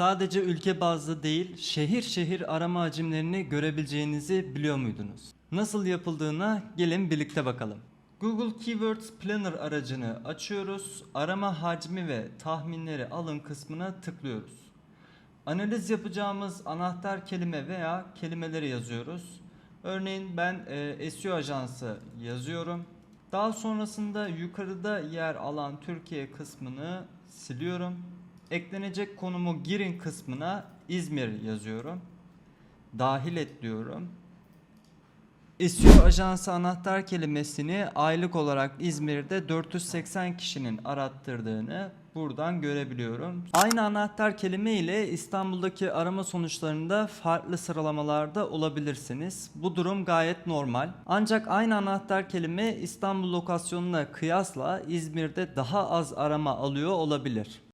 Sadece ülke bazlı değil, şehir şehir arama hacimlerini görebileceğinizi biliyor muydunuz? Nasıl yapıldığına gelin birlikte bakalım. Google Keywords Planner aracını açıyoruz. Arama hacmi ve tahminleri alın kısmına tıklıyoruz. Analiz yapacağımız anahtar kelime veya kelimeleri yazıyoruz. Örneğin ben e, SEO ajansı yazıyorum. Daha sonrasında yukarıda yer alan Türkiye kısmını siliyorum. Eklenecek konumu girin kısmına İzmir yazıyorum. Dahil et diyorum. SEO ajansı anahtar kelimesini aylık olarak İzmir'de 480 kişinin arattırdığını buradan görebiliyorum. Aynı anahtar kelime ile İstanbul'daki arama sonuçlarında farklı sıralamalarda olabilirsiniz. Bu durum gayet normal. Ancak aynı anahtar kelime İstanbul lokasyonuna kıyasla İzmir'de daha az arama alıyor olabilir.